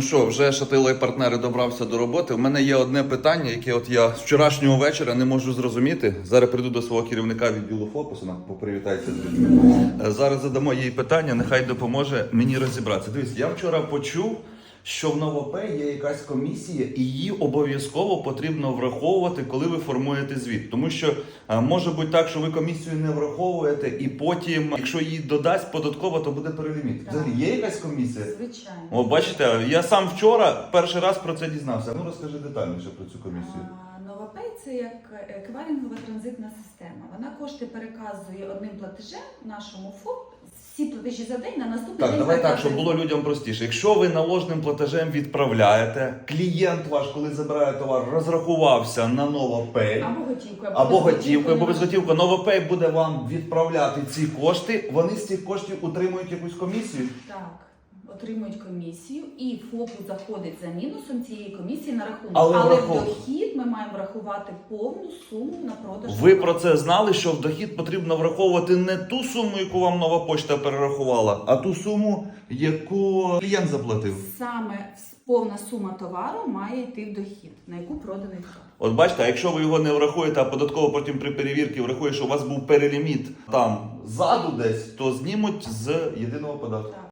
Ну що, вже шатило і партнери добрався до роботи. У мене є одне питання, яке от я з вчорашнього вечора не можу зрозуміти. Зараз прийду до свого керівника відділу фокусу, попривітається з людьми. Е, Зараз задамо їй питання, нехай допоможе мені розібратися. Дивись, я вчора почув, що в Новопе є якась комісія, і її обов'язково потрібно враховувати, коли ви формуєте звіт. Тому що е, може бути так, що ви комісію не враховуєте, і потім, якщо її додасть податково, то буде переліміт. Так. Взагалі є якась комісія? Звичайно. О, бачите, я сам вчора перший раз про це дізнався. Ну розкажи детальніше про цю комісію. А, Новопей це як еквайрингова транзитна система. Вона кошти переказує одним платежем нашому ФОП. Всі платежі за день на наступний Так, день. давай так, щоб було людям простіше. Якщо ви наложним платежем відправляєте, клієнт ваш, коли забирає товар, розрахувався на Новопей. або готівкою, Або готівкою, або без без готівки. Новопей буде вам відправляти ці кошти. Вони з цих коштів утримують якусь комісію. Так, отримують комісію, і ФОПу заходить за мінусом цієї комісії на рахунок. Але Але, дохід ми маємо врахувати повну суму на продаж. Ви про це знали, що в дохід потрібно враховувати не ту суму, яку вам нова почта перерахувала, а ту суму, яку клієнт заплатив. Саме повна сума товару має йти в дохід, на яку проданий товар. От бачите, а якщо ви його не врахуєте, а податково потім при перевірці врахує, що у вас був переліміт там ззаду десь, то знімуть з єдиного податку. Так.